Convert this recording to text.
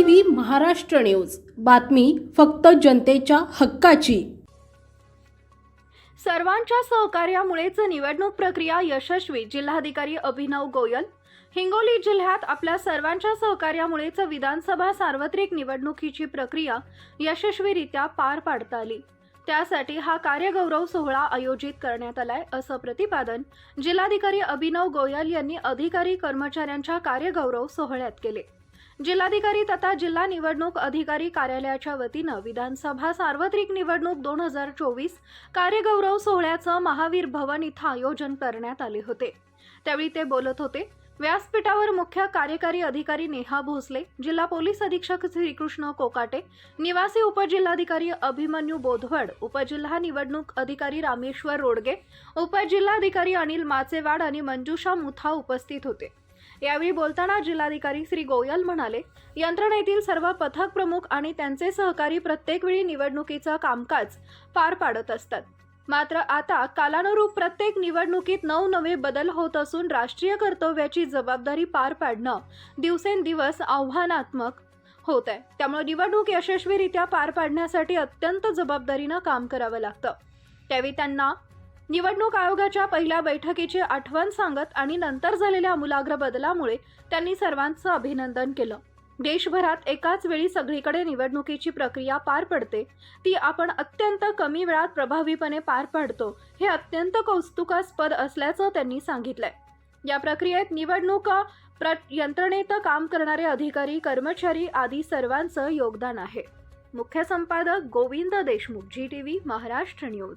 V Maharashtra news. बातमी फक्त जनतेच्या हक्काची. सर्वांच्या सहकार्यामुळेच निवडणूक प्रक्रिया यशस्वी जिल्हाधिकारी अभिनव गोयल. हिंगोली जिल्ह्यात आपल्या सर्वांच्या सहकार्यामुळेच विधानसभा सार्वत्रिक निवडणुकीची प्रक्रिया यशस्वीरित्या पार पाडता आली. त्यासाठी हा कार्यगौरव सोहळा आयोजित करण्यात आलाय असं प्रतिपादन जिल्हाधिकारी अभिनव गोयल यांनी अधिकारी कर्मचाऱ्यांच्या कार्यगौरव सोहळ्यात केले. जिल्हाधिकारी तथा जिल्हा निवडणूक अधिकारी कार्यालयाच्या वतीनं विधानसभा सार्वत्रिक निवडणूक दोन हजार चोवीस कार्यगौरव सोहळ्याचं महावीर भवन इथं आयोजन करण्यात आले होते. त्यावेळी ते बोलत होते व्यासपीठावर मुख्य कार्यकारी अधिकारी नेहा भोसले जिल्हा पोलीस अधीक्षक श्रीकृष्ण कोकाटे निवासी उपजिल्हाधिकारी अभिमन्यू बोधवड उपजिल्हा निवडणूक अधिकारी रामेश्वर रोडगे उपजिल्हाधिकारी अनिल माचेवाड आणि मंजुषा मुथा उपस्थित होते. यावेळी बोलताना जिल्हाधिकारी श्री गोयल म्हणाले यंत्रणेतील सर्व पथक प्रमुख आणि त्यांचे सहकारी प्रत्येक वेळी निवडणुकीचं कामकाज पार पाडत असतात. मात्र आता कालानुरूप प्रत्येक निवडणुकीत नवनवे बदल होत असून राष्ट्रीय कर्तव्याची जबाबदारी पार पाडणं दिवसेंदिवस आव्हानात्मक होत आहे त्यामुळे निवडणूक यशस्वीरित्या पार पाडण्यासाठी अत्यंत जबाबदारीनं काम करावं लागतं. त्यावेळी त्यांना निवडणूक आयोगाच्या पहिल्या बैठकीची आठवण सांगत आणि नंतर झालेल्या आमूलाग्र बदलामुळे त्यांनी सर्वांचं अभिनंदन केलं. देशभरात एकाच वेळी सगळीकडे निवडणुकीची प्रक्रिया पार पडते. ती आपण अत्यंत कमी वेळात प्रभावीपणे पार पाडतो हे अत्यंत कौतुकास्पद असल्याचं त्यांनी सांगितलंय. या प्रक्रियेत निवडणूक प्र यंत्रणेत काम करणारे अधिकारी कर्मचारी आदी सर्वांचं योगदान आहे. मुख्य संपादक Govind Deshmukh G T V Maharashtra news.